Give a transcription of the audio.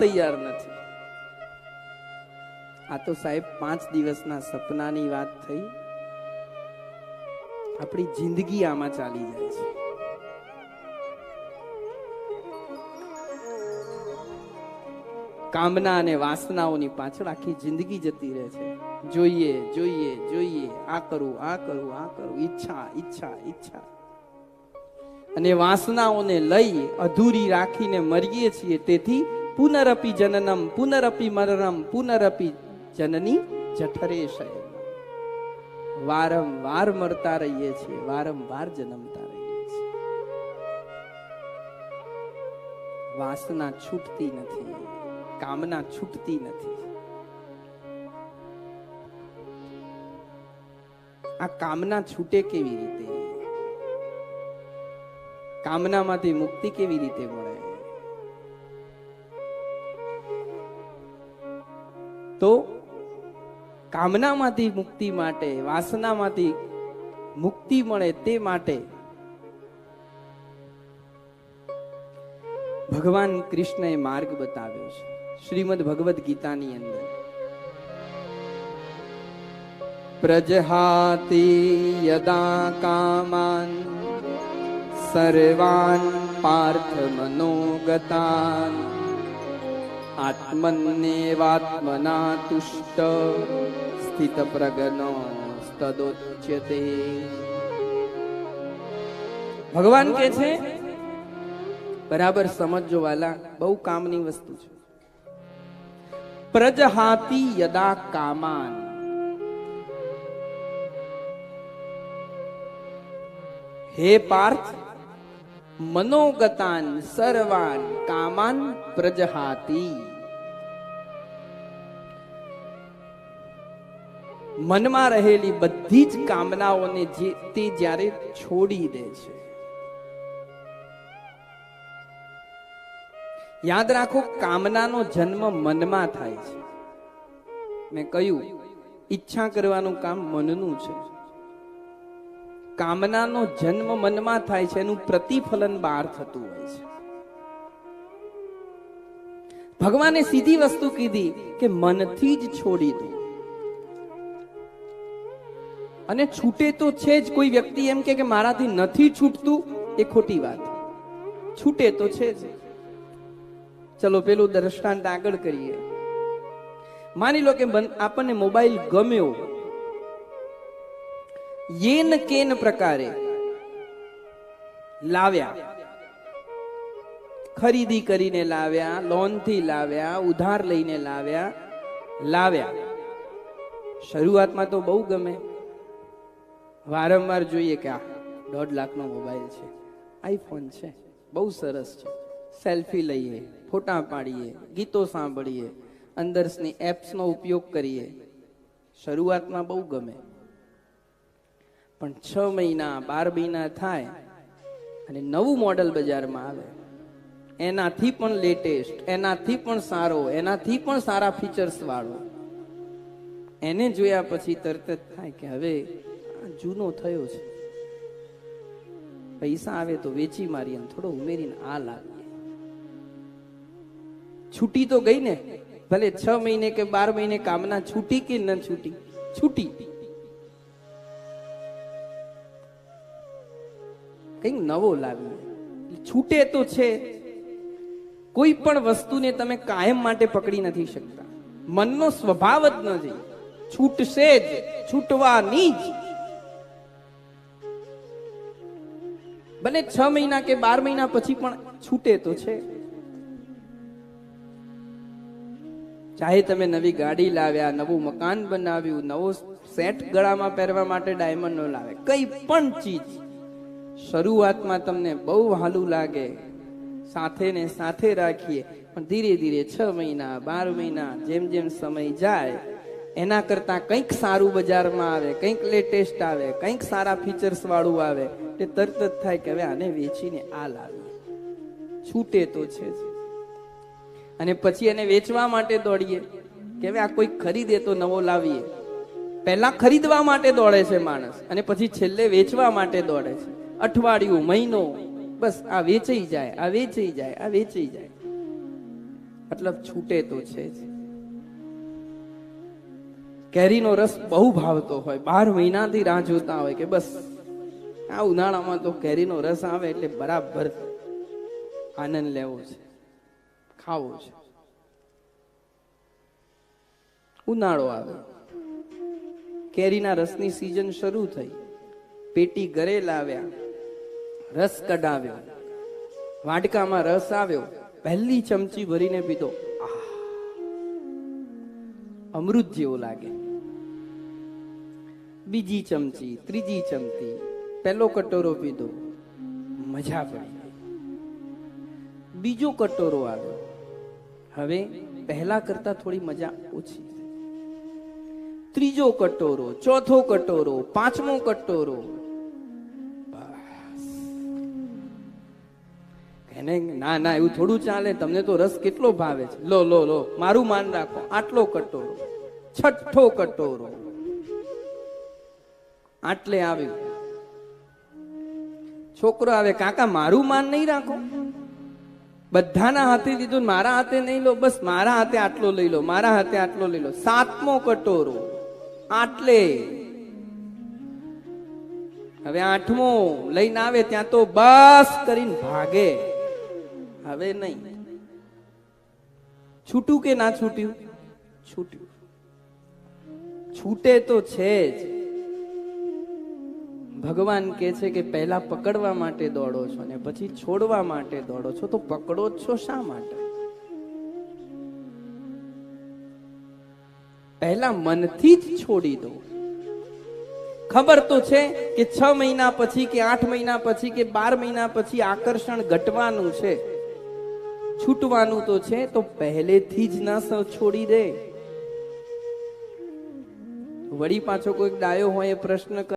તૈયાર નથી. આ તો સાહેબ પાંચ દિવસના સપનાની વાત થઈ. આપણી જિંદગી આમાં ચાલી જાય છે. કામના અને વાસનાઓની પાછળ આખી જિંદગી જતી રહે છે. જોઈએ જોઈએ જોઈએ, આ કરું આ કરું આ કરું, ઈચ્છા ઈચ્છા ઈચ્છા. અને વાસનાઓને લઈ અધૂરી રાખીને મરીએ છીએ. તેથી પુનરપી જનનમ, પુનરપી મરણમ, પુનરપી જનની જઠરે વારંવાર મરતા રહીએ છીએ વારંવાર જન્મતા રહીએ છીએ. વાસના છૂટતી નથી, કામના છૂટતી નથી. આ કામના છૂટે કેવી રીતે? કામનામાંથી મુક્તિ કેવી રીતે મળે? તો કામનામાંથી મુક્તિ માટે, વાસનામાંથી મુક્તિ મળે તે માટે ભગવાન કૃષ્ણએ માર્ગ બતાવ્યો છે. શ્રીમદ ભગવદ્ ગીતાની અંદર. પ્રજહાતિ યદા કામાન સર્વાન પાર્થ મનોગતાન. આત્મન્યેવાત્મના તુષ્ટ સ્થિત પ્રગનો તદોચ્યતે ભગવાન કે છે બરાબર સમજો વાલા બહુ કામની વસ્તુ છે પ્રજહાતી યદા કામાન હે પાર્થ મનોગતાન સર્વાન કામાન પ્રજહાતી. મનમાં રહેલી બધી જ કામનાઓને જે તે જ્યારે છોડી દે છે. યાદ રાખો, કામનાનો જન્મ મનમાં થાય છે. મેં કહ્યું, ઈચ્છા કરવાનું કામ મનનું છે. કામનાનો જન્મ મનમાં થાય છે, એનું પ્રતિફલન બહાર થતું હોય છે. ભગવાને સીધી વસ્તુ કીધી કે મનથી જ છોડી દો. અને છૂટે તો છે જ, કોઈ વ્યક્તિ એમ કે મારાથી નથી છૂટતું, એ ખોટી વાત. છૂટે તો છે જ. ચલો, પેલું દ્રષ્ટાંત આગળ કરીએ. માની લો કે આપણને મોબાઈલ ગમ્યો યેન કેન પ્રકારે લાવ્યા. ખરીદી કરીને લાવ્યા, લોનથી લાવ્યા, ઉધાર લઈને લાવ્યા લાવ્યા. શરૂઆતમાં તો બહુ ગમે. વારંવાર જોઈએ કે આ દોઢ લાખનો મોબાઈલ છે, આઈફોન છે, બહુ સરસ છે. સેલ્ફી લઈએ, ફોટા પાડીએ, ગીતો સાંભળીએ, અંદરની એપ્સનો ઉપયોગ કરીએ. શરૂઆતમાં બહુ ગમે. પણ છ મહિના બાર મહિના થાય અને નવું મોડલ બજારમાં આવે. એનાથી પણ લેટેસ્ટ, એનાથી પણ સારો, એનાથી પણ સારા ફીચર્સ વાળો. એને જોયા પછી તરત જ થાય કે હવે જૂનો થયો છે. પૈસા આવે તો વેચી મારી થોડો ઉમેરીને આ લાવીએ. છૂટી તો ગઈ ને, ભલે છ મહિને કે બાર મહિને કામના છૂટી કે ન છૂટી છૂટી. કંઈક નવો લાવીએ. છૂટે તો છે. કોઈ પણ વસ્તુને તમે કાયમ માટે પકડી નથી શકતા. મનનો સ્વભાવ જ નથી છૂટશે જ. છૂટવાની જ. ભલે છ મહિના કે બાર મહિના પછી પણ છૂટે તો છે. ચાહે તમે નવી ગાડી લાવ્યા, નવું મકાન બનાવ્યું, નવો સેટ ગળામાં પહેરવા માટે ડાયમંડ નો લાવે કઈ પણ ચીજ. શરૂઆતમાં તમને બહુ હાલું લાગે, સાથે ને સાથે રાખીએ, પણ ધીરે ધીરે છ મહિના, બાર મહિના, જેમ જેમ સમય જાય, એના કરતા કંઈક સારું બજારમાં આવે, કંઈક લેટેસ્ટ આવે, કંઈક સારા ફીચર્સ વાળું આવે, તે તરત જ થાય કે હવે આને વેચીને આ લાવીએ. છૂટે તો છે જ. અને પછી એને વેચવા માટે દોડીએ, કે હવે આ કોઈ ખરીદે તો નવો લાવીએ. પહેલા ખરીદવા માટે દોડે છે માણસ, અને પછી છેલ્લે વેચવા માટે દોડે છે. અઠવાડિયું, મહિનો, બસ આ વેચાઈ જાય, આ વેચાઈ જાય, આ વેચાઈ જાય. મતલબ છૂટે તો છે જ. કેરીનો રસ બહુ ભાવતો હોય, બાર મહિનાથી રાહ જોતા હોય કે બસ આ ઉનાળામાં તો કેરીનો રસ આવે એટલે બરાબર આનંદ લેવો છે, ખાવો છે. ઉનાળો આવે. કેરીના રસની સિઝન શરૂ થઈ. પેટી ઘરે લાવ્યા. રસ કઢાવ્યો. વાટકામાં રસ આવ્યો. પહેલી ચમચી ભરીને પીધો! અમૃત જેવો લાગે. બીજી ચમચી, ત્રીજી ચમચી, પહેલો કટોરો પીધો. મજા પડી બીજો કટોરો આવ્યો. હવે પહેલા કરતા થોડી મજા ઓછી ત્રીજો કટોરો, ચોથો કટોરો, પાંચમો કટોરો એને ના ના, એવું થોડું ચાલે, તમને તો રસ કેટલો ભાવે છે. લો લો લો, મારું માન રાખો. આટલો કટોરો. છઠ્ઠો કટોરો. આટલે આવ્યું. છોકરો આવે, કાકા, મારું માન નહીં રાખો? બધાના હાથે દીધું મારા હાથે નહીં લો. બસ મારા હાથે આટલો લઈ લો, મારા હાથે આટલો લઈ લો. સાતમો કટોરો. આટલે. હવે આઠમો. લઈને આવે, ત્યાં તો બસ કરીને ભાગે. હવે નહીં. છૂટું કે ના છૂટ્યું? છૂટ્યું. છૂટે તો છે જ. ભગવાન કે છે કે પહેલા પકડવા માટે દોડો છો ને પછી છોડવા માટે દોડો છો. તો પકડો છો શા માટે? પહેલા મનથી જ છોડી દો. ખબર તો છે કે છ મહિના પછી કે આઠ મહિના પછી કે બાર મહિના પછી આકર્ષણ ઘટવાનું છે. છૂટવાનું તો છે, તો પહેલેથી જ ના છોડી દે. વળી પાછો કોઈક ડાયો હોય એ પ્રશ્ન